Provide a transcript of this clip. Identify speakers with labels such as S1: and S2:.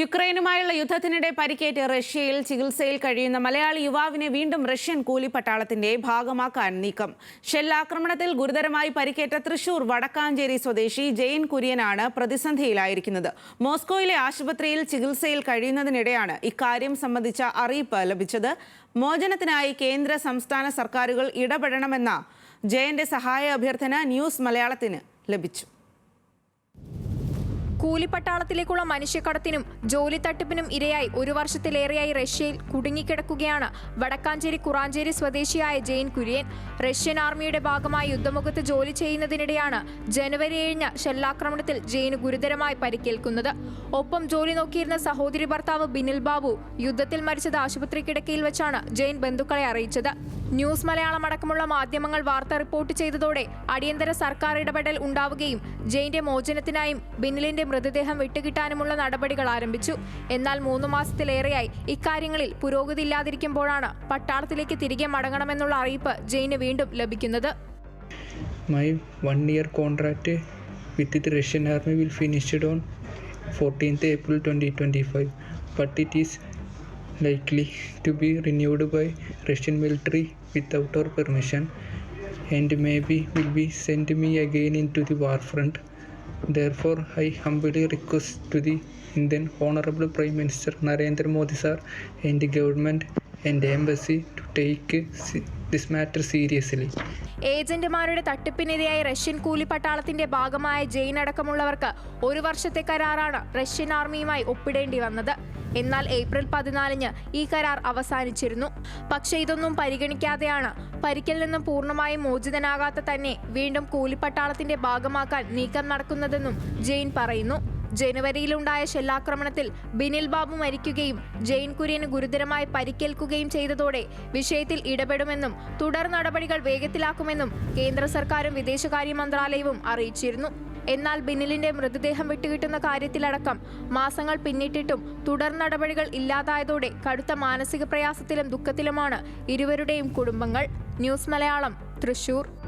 S1: യുക്രൈനുമായുള്ള യുദ്ധത്തിനിടെ പരിക്കേറ്റ് റഷ്യയിൽ ചികിത്സയിൽ കഴിയുന്ന മലയാളി യുവാവിനെ വീണ്ടും റഷ്യൻ കൂലിപ്പട്ടാളത്തിന്റെ ഭാഗമാക്കാൻ നീക്കം. ഷെല്ലാക്രമണത്തിൽ ഗുരുതരമായി പരിക്കേറ്റ തൃശൂർ വടക്കാഞ്ചേരി സ്വദേശി ജെയിൻ കുര്യനാണ് പ്രതിസന്ധിയിലായിരിക്കുന്നത്. മോസ്കോയിലെ ആശുപത്രിയിൽ ചികിത്സയിൽ കഴിയുന്നതിനിടെയാണ് ഇക്കാര്യം സംബന്ധിച്ച അറിയിപ്പ് ലഭിച്ചത്. മോചനത്തിനായി കേന്ദ്ര സംസ്ഥാന സർക്കാരുകൾ ഇടപെടണമെന്ന ജയന്റെ സഹായ അഭ്യർത്ഥന ന്യൂസ് മലയാളത്തിന് ലഭിച്ചു.
S2: കൂലിപ്പട്ടാളത്തിലേക്കുള്ള മനുഷ്യക്കടത്തിനും ജോലി തട്ടിപ്പിനും ഇരയായി ഒരു വർഷത്തിലേറെയായി റഷ്യയിൽ കുടുങ്ങിക്കിടക്കുകയാണ് വടക്കാഞ്ചേരി കുറാഞ്ചേരി സ്വദേശിയായ ജെയിൻ കുര്യൻ. റഷ്യൻ ആർമിയുടെ ഭാഗമായി യുദ്ധമുഖത്ത് ജോലി ചെയ്യുന്നതിനിടെയാണ് ജനുവരി ഏഴിന് ഷെല്ലാക്രമണത്തിൽ ജെയിൻ ഗുരുതരമായി പരിക്കേൽക്കുന്നത്. ഒപ്പം ജോലി നോക്കിയിരുന്ന സഹോദരി ഭർത്താവ് ബിനിൽ ബാബു യുദ്ധത്തിൽ മരിച്ചത് ആശുപത്രി കിടക്കയിൽ വെച്ചാണ് ജെയിൻ ബന്ധുക്കളെ അറിയിച്ചത്. ന്യൂസ് മലയാളം അടക്കമുള്ള മാധ്യമങ്ങൾ വാർത്ത റിപ്പോർട്ട് ചെയ്തതോടെ അടിയന്തര സർക്കാർ ഇടപെടൽ ഉണ്ടാവുകയും ജെയിന്റെ മോചനത്തിനായും ബിനിലിന്റെ മൃതദേഹം വിട്ടുകിട്ടാനുമുള്ള നടപടികൾ ആരംഭിച്ചു. എന്നാൽ മൂന്ന് മാസത്തിലേറെയായി. ഇക്കാര്യങ്ങളിൽ പുരോഗതി ഇല്ലാതിരിക്കുമ്പോഴാണ് പട്ടാളത്തിലേക്ക് തിരികെ മടങ്ങണമെന്നുള്ള അറിയിപ്പ് ജയിന് വീണ്ടും ലഭിക്കുന്നത്.
S3: My one year contract with the Russian army will finished on fourteenth April twenty twenty five but it is likely to be renewed by Russian military without our permission and may be will be send me again into the war front Therefore, I humbly request to the Indian Honorable Prime Minister Narendra Modi sir and the government and the embassy to take this matter seriously.
S2: ഏജന്റുമാരുടെ തട്ടിപ്പിനിരയായി Russian കൂലിപ്പട്ടാളത്തിന്റെ ഭാഗമായ ജെയിൻ അടക്കമുള്ളവർക്ക് ഒരു വർഷത്തെ കരാറാണ് Russian ആർമിയുമായി ഒപ്പിടേണ്ടി വന്നത് എന്നാൽ April പതിനാലിന് ഈ കരാർ അവസാനിച്ചിരുന്നു പക്ഷേ ഇതൊന്നും പരിഗണിക്കാതെയാണ് പരിക്കിൽ നിന്നും പൂർണമായും മോചിതനാകാത്ത തന്നെ വീണ്ടും കൂലിപ്പട്ടാളത്തിന്റെ ഭാഗമാക്കാൻ നീക്കം നടക്കുന്നതെന്നും ജെയിൻ പറയുന്നു. ജനുവരിയിലുണ്ടായ ഷെല്ലാക്രമണത്തിൽ ബിനിൽ ബാബു മരിക്കുകയും ജെയിൻ കുര്യന് ഗുരുതരമായി പരിക്കേൽക്കുകയും ചെയ്തതോടെ വിഷയത്തിൽ ഇടപെടുമെന്നും തുടർ നടപടികൾ വേഗത്തിലാക്കുമെന്നും കേന്ദ്ര സർക്കാരും വിദേശകാര്യ മന്ത്രാലയവും അറിയിച്ചിരുന്നു. എന്നാൽ ബിനിലിന്റെ മൃതദേഹം വിട്ടുകിട്ടുന്ന കാര്യത്തിലടക്കം മാസങ്ങൾ പിന്നിട്ടിട്ടും തുടർ നടപടികൾ ഇല്ലാതായതോടെ കടുത്ത മാനസിക പ്രയാസത്തിലും ദുഃഖത്തിലുമാണ് ഇരുവരുടെയും കുടുംബങ്ങൾ. ന്യൂസ് മലയാളം തൃശൂർ.